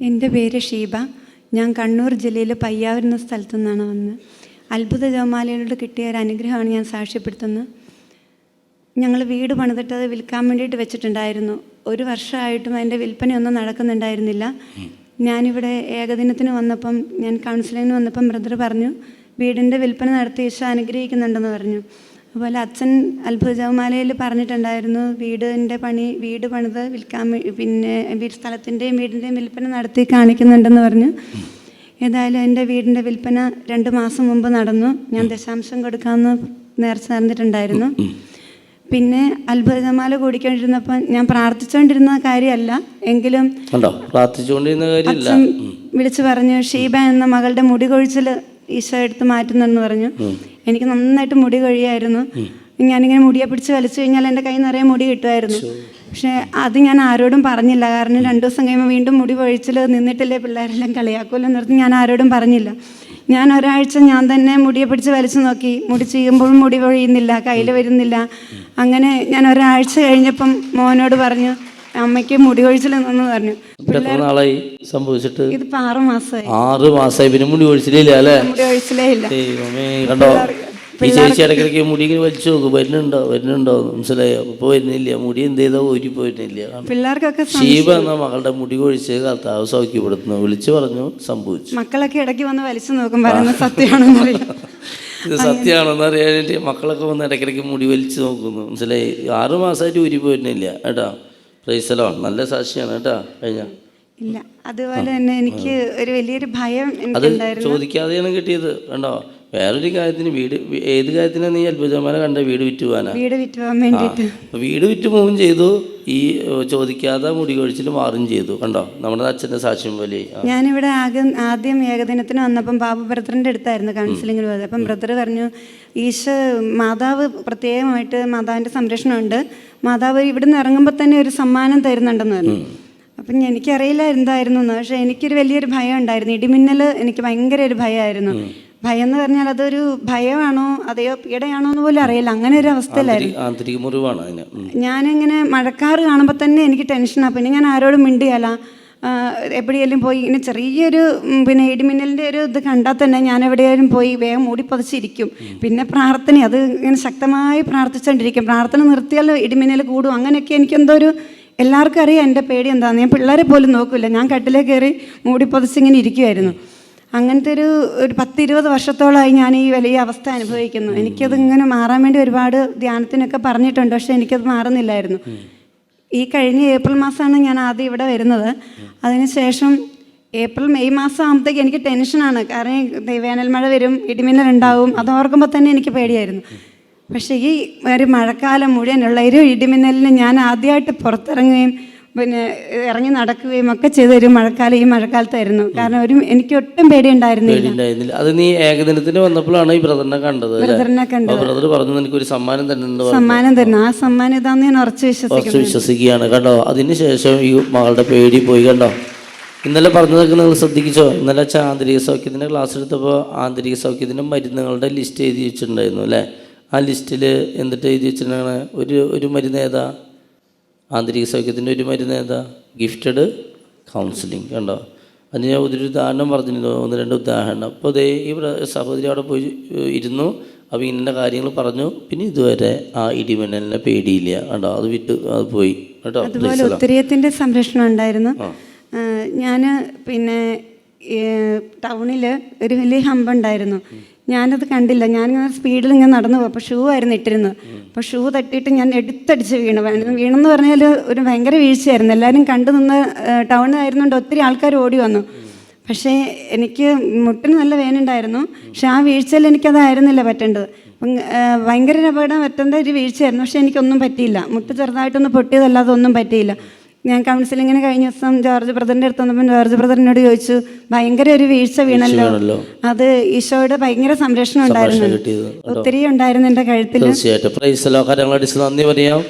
എന്റെ പേര് ഷീബ. ഞാൻ കണ്ണൂർ ജില്ലയിൽ പയ്യാവൂർ എന്ന സ്ഥലത്തു നിന്നാണ് വന്നത്. അത്ഭുത ജപമാലയിലൂടെ കിട്ടിയ ഒരു അനുഗ്രഹമാണ് ഞാൻ സാക്ഷ്യപ്പെടുത്തുന്നത്. ഞങ്ങൾ വീട് പണിതിട്ട് അത് വിൽക്കാൻ വേണ്ടിയിട്ട് വെച്ചിട്ടുണ്ടായിരുന്നു. ഒരു വർഷമായിട്ടും അതിന്റെ വിൽപ്പനയൊന്നും നടക്കുന്നുണ്ടായിരുന്നില്ല. ഞാനിവിടെ ഏകദിനത്തിന് വന്നപ്പം ഞാൻ കൗൺസിലിങ്ങിന് വന്നപ്പം ബ്രദർ പറഞ്ഞു വീടിന്റെ വിൽപ്പന നടത്തി ഈശോ അനുഗ്രഹിക്കുന്നുണ്ടെന്ന് പറഞ്ഞു. അതുപോലെ അച്ഛൻ അത്ഭുതമാലയിൽ പറഞ്ഞിട്ടുണ്ടായിരുന്നു വീടിന്റെ പണി വീട് പണിത് വിൽക്കാൻ പിന്നെ വീട് സ്ഥലത്തിന്റെയും വീടിന്റെയും വിൽപ്പന നടത്തി കാണിക്കുന്നുണ്ടെന്ന് പറഞ്ഞു. ഏതായാലും എന്റെ വീടിന്റെ വിൽപ്പന രണ്ട് മാസം മുമ്പ് നടന്നു. ഞാൻ ദശാംശം കൊടുക്കാമെന്ന് നേർച്ച നടന്നിട്ടുണ്ടായിരുന്നു പിന്നെ അത്ഭുതമാല കൂടിക്കൊണ്ടിരുന്നപ്പോൾ ഞാൻ പ്രാർത്ഥിച്ചുകൊണ്ടിരുന്ന കാര്യമല്ല എങ്കിലും പ്രാർത്ഥിച്ചുകൊണ്ടിരുന്ന കാര്യമില്ല. വിളിച്ചു പറഞ്ഞു ഷീബ എന്ന മകളുടെ മുടി കൊഴിച്ചിൽ ഈശോ എടുത്ത് മാറ്റുന്നെന്ന് പറഞ്ഞു. എനിക്ക് നന്നായിട്ട് മുടി കഴിയായിരുന്നു ഞാനിങ്ങനെ മുടിയെ പിടിച്ച് വലിച്ചു കഴിഞ്ഞാൽ എന്റെ കയ്യിൽ നിറയെ മുടി കിട്ടുമായിരുന്നു. പക്ഷേ അത് ഞാൻ ആരോടും പറഞ്ഞില്ല. കാരണം രണ്ട് ദിവസം കഴിയുമ്പോൾ വീണ്ടും മുടി പൊഴിച്ചിൽ നിന്നിട്ടില്ലേ പിള്ളേരെല്ലാം കളിയാക്കുമല്ലോ നിർത്തി ഞാൻ ആരോടും പറഞ്ഞില്ല. ഞാൻ ഒരാഴ്ച ഞാൻ തന്നെ മുടിയെ പിടിച്ച് വലിച്ചു നോക്കി. മുടി ചെയ്യുമ്പോഴും മുടി പൊഴിയുന്നില്ല കയ്യിൽ വരുന്നില്ല. അങ്ങനെ ഞാൻ ഒരാഴ്ച കഴിഞ്ഞപ്പം മോനോട് പറഞ്ഞു അമ്മയ്ക്ക് മുടി കൊഴിച്ചിൽ നിന്നു പറഞ്ഞു. നാളായി സംഭവിച്ചിട്ട്? ഇതിപ്പോ ആറ് മാസമായി. ആറ് മാസമായി. പിന്നെ മുടി ഒഴിച്ചിട്ടില്ല അല്ലേ? മുടി കൊഴിച്ചിലേ ഇല്ല. കണ്ടോ? ഈ ചേച്ചി ഇടയ്ക്കിടയ്ക്ക് മുടി ഇങ്ങനെ വലിച്ചു നോക്കും. വരുന്നുണ്ടോ? വരുന്നുണ്ടോ മനസ്സിലായോ? ഇപ്പൊ വരുന്നില്ല. മുടി എന്ത് ചെയ്തോ ഊരി പോയിരുന്നില്ല പിള്ളേർക്കൊക്കെ ഷീബ എന്ന മകളുടെ മുടി കൊഴിച്ച് കർത്താവ് സൗഖ്യപ്പെടുത്തുന്നു. വിളിച്ചു പറഞ്ഞു സംഭവിച്ചു. മക്കളൊക്കെ ഇടയ്ക്ക് വന്ന് വലിച്ചു നോക്കും പറയുന്നത് സത്യമാണെന്നറിയാം. ഇത് സത്യമാണെന്ന് അറിയാൻ വേണ്ടി മക്കളൊക്കെ വന്ന് ഇടയ്ക്കിടയ്ക്ക് മുടി വലിച്ചു നോക്കുന്നു. മനസ്സിലായി? ആറു മാസമായിട്ട് ഊരി പോയിരുന്നില്ല കേട്ടാ? പ്രൈസലോ നല്ല സാക്ഷിയാണ്. കേട്ടാ? കഴിഞ്ഞ? ഇല്ല. അതുപോലെ തന്നെ എനിക്ക് ഒരു വലിയൊരു ഭയം എനിക്കുണ്ടായിരുന്നു. ചോദിക്കാതെയാണ് കിട്ടിയത്. കണ്ടോ? വേറൊരു കാര്യത്തിന് വീട് ഏത് കാര്യത്തിനാ നീ അത്ഭുതമാല കണ്ട വീട് വിറ്റ് പോകാനാ വീട് വിറ്റ് പോകാൻ വേണ്ടിയിട്ട് വീട് വിറ്റ് പോവുകയും ചെയ്തു. ഈ ചോദിക്കാതെ മുടി കൊഴിച്ചിൽ മാറും ചെയ്തു. കണ്ടോ? നമ്മുടെ അച്ഛന്റെ സാക്ഷ്യം പോലെ. ഞാനിവിടെ ആകെ ആദ്യം ഏകദിനത്തിന് വന്നപ്പം ബാബു ബ്രദറിന്റെ അടുത്തായിരുന്നു കൗൺസിലിംഗിൽ പോയത്. അപ്പം ബ്രദർ പറഞ്ഞു ഈശോ മാതാവ് പ്രത്യേകമായിട്ട് മാതാവിന്റെ സംരക്ഷണമുണ്ട്. മാതാവ് ഇവിടുന്ന് ഇറങ്ങുമ്പോൾ തന്നെ ഒരു സമ്മാനം തരുന്നുണ്ടെന്ന് പറഞ്ഞു. അപ്പം എനിക്കറിയില്ല എന്തായിരുന്നു എന്ന്. പക്ഷേ എനിക്കൊരു വലിയൊരു ഭയം ഉണ്ടായിരുന്നു. ഇടിമിന്നൽ എനിക്ക് ഭയങ്കര ഒരു ഭയമായിരുന്നു. ഭയം എന്ന് പറഞ്ഞാൽ അതൊരു ഭയമാണോ? അതെയോ പീഡയാണോ എന്ന് പോലും അറിയില്ല. അങ്ങനെ ഒരു അവസ്ഥയിലായിരുന്നു ആന്തരിക- മുറിവാണ് അതിന്. ഞാനിങ്ങനെ മഴക്കാറ് കാണുമ്പോൾ തന്നെ എനിക്ക് ടെൻഷനാണ് പിന്നെ ഞാൻ ആരോടും മിണ്ടിയല്ല. എവിടെയെങ്കിലും പോയി ഇങ്ങനെ ചെറിയൊരു പിന്നെ ഇടിമിന്നലിന്റെ ഒരു ഇത് കണ്ടാൽ തന്നെ ഞാൻ എവിടെയെങ്കിലും പോയി വേഗം മൂടി പതിച്ചിരിക്കും. പിന്നെ പ്രാർത്ഥന അത് ഇങ്ങനെ ശക്തമായി പ്രാർത്ഥിച്ചുകൊണ്ടിരിക്കും പ്രാർത്ഥന നിർത്തിയാൽ ഇടിമിന്നൽ കൂടും. അങ്ങനെയൊക്കെ എനിക്കെന്തോ ഒരു എല്ലാവർക്കും അറിയാം എന്റെ പേടി എന്താണെന്ന് ഞാൻ പിള്ളേരെ പോലും നോക്കില്ല ഞാൻ കട്ടിലേ കയറി മൂടി പതിച്ചിങ്ങനെ ഇരിക്കുമായിരുന്നു അങ്ങനത്തെ ഒരു ഒരു പത്തിരുപത് വർഷത്തോളമായി ഞാൻ ഈ വലിയ അവസ്ഥ അനുഭവിക്കുന്നു. എനിക്കത് ഇങ്ങനെ മാറാൻ വേണ്ടി ഒരുപാട് ധ്യാനത്തിനൊക്കെ പറഞ്ഞിട്ടുണ്ട്. പക്ഷേ എനിക്കത് മാറുന്നില്ലായിരുന്നു. ഈ കഴിഞ്ഞ ഏപ്രിൽ മാസമാണ് ഞാൻ ആദ്യം ഇവിടെ വരുന്നത്. അതിനുശേഷം ഏപ്രിൽ മെയ് മാസം ആകുമ്പോഴത്തേക്ക് എനിക്ക് ടെൻഷനാണ്. കാരണം വേനൽ മഴ വരും ഇടിമിന്നൽ ഉണ്ടാവും അതോർക്കുമ്പോൾ തന്നെ എനിക്ക് പേടിയായിരുന്നു. പക്ഷേ ഈ ഒരു മഴക്കാലം മുഴുവനുള്ള ഒരു ഇടിമിന്നലിന് ഞാൻ ആദ്യമായിട്ട് പുറത്തിറങ്ങുകയും പിന്നെ ഇറങ്ങി നടക്കുകയും ഒക്കെ ചെയ്തൊരു മഴക്കാലം ഈ മഴക്കാലത്തായിരുന്നു. കാരണം ഒരു എനിക്ക് ഒട്ടും പേടിയുണ്ടായിരുന്നില്ല. പേടിയുണ്ടായിരുന്നില്ല. അത് നീ ഏകദിനത്തിന് വന്നപ്പോഴാണ് ഈ ബ്രദറിനെ കണ്ടത് ബ്രദറിനെ കണ്ടത്. ബ്രദർ പറഞ്ഞു എനിക്ക് ഒരു സമ്മാനം തന്നെ. സമ്മാനം തന്നെ ആ സമ്മാനം ഇതാന്ന് ഞാൻ ഉറച്ചു വിശ്വസിക്കുന്നു. കുറച്ച് വിശ്വസിക്കുകയാണ് കണ്ടോ? അതിനുശേഷം ഈ മകളുടെ പേടി പോയി കണ്ടോ? ഇന്നലെ പറഞ്ഞതൊക്കെ നിങ്ങൾ ശ്രദ്ധിച്ചോ ഇന്നലെ വെച്ചാൽ ആന്തരിക സൗഖ്യത്തിന്റെ ക്ലാസ് എടുത്തപ്പോൾ ആന്തരിക സൗഖ്യത്തിന്റെ മരുന്നുകളുടെ ലിസ്റ്റ് എഴുതി വെച്ചിട്ടുണ്ടായിരുന്നു അല്ലേ? ആ ലിസ്റ്റിൽ എന്നിട്ട് എഴുതി വെച്ചിട്ടുണ്ടാണ്? ഒരു ഒരു മരുന്ന് ഏതാ? ആന്തരിക സൗഖ്യത്തിന്റെ ഒരു മരുന്ന് ഏതാ? ഗിഫ്റ്റഡ് കൗൺസിലിംഗ് കണ്ടോ? അതിന് ഞാൻ ഒരു ഉദാഹരണം പറഞ്ഞിരുന്നു ഒന്ന് രണ്ട് ഉദാഹരണം. അപ്പോൾ അതേ ഈ സഹോദരി അവിടെ പോയി ഇരുന്നു. അപ്പോൾ ഇന്ന കാര്യങ്ങൾ പറഞ്ഞു. പിന്നെ ഇതുവരെ ആ ഇടിമിന്നലിനെ പേടിയില്ല. കണ്ടോ? അത് വിട്ട് അത് പോയി. കേട്ടോ? അതുപോലെ ഉത്തരീയത്തിന്റെ സംരക്ഷണം ഉണ്ടായിരുന്നു. ഞാൻ പിന്നെ ടൗണിൽ ഒരു വലിയ ഹമ്പ് ഉണ്ടായിരുന്നു. ഞാനത് കണ്ടില്ല. ഞാനിങ്ങനെ സ്പീഡിൽ ഇങ്ങനെ നടന്നു പോകും അപ്പോൾ ഷൂ ആയിരുന്നു ഇട്ടിരുന്നത്. അപ്പോൾ ഷൂ തട്ടിയിട്ട് ഞാൻ എടുത്തടിച്ച് വീണു. വീണ- വീണെന്ന് പറഞ്ഞാൽ ഒരു ഭയങ്കര വീഴ്ചയായിരുന്നു. എല്ലാവരും കണ്ടു നിന്ന് ടൗണിലായിരുന്നുകൊണ്ട് ഒത്തിരി ആൾക്കാർ ഓടി വന്നു. പക്ഷേ എനിക്ക് മുട്ടിന് നല്ല വേനുണ്ടായിരുന്നു പക്ഷെ ആ വീഴ്ചയിൽ എനിക്കതായിരുന്നില്ല പറ്റേണ്ടത്. അപ്പം ഭയങ്കര അപകടം പറ്റേണ്ട ഒരു വീഴ്ചയായിരുന്നു. പക്ഷെ എനിക്കൊന്നും പറ്റിയില്ല. മുട്ട് ചെറുതായിട്ടൊന്ന് പൊട്ടിയതല്ലാതെ ഒന്നും പറ്റിയില്ല. ഞാൻ കൗൺസിലിങ്ങിന് കഴിഞ്ഞ ദിവസം ജോർജ് ബ്രദറിന്റെ അടുത്ത് വന്നപ്പോൾ ജോർജ് ബ്രദറിനോട് ചോദിച്ചു ഭയങ്കര ഒരു വീഴ്ച വീണല്ലോ. അത് ഈശോയുടെ ഭയങ്കര സംരക്ഷണം ഉണ്ടായിരുന്നു. ഒത്തിരി ഉണ്ടായിരുന്നു എന്റെ കഴുത്തിൽ തീർച്ചയായിട്ടും. പ്രൈസലോ കാര്യങ്ങളടിച്ച് നന്ദി പറയാം.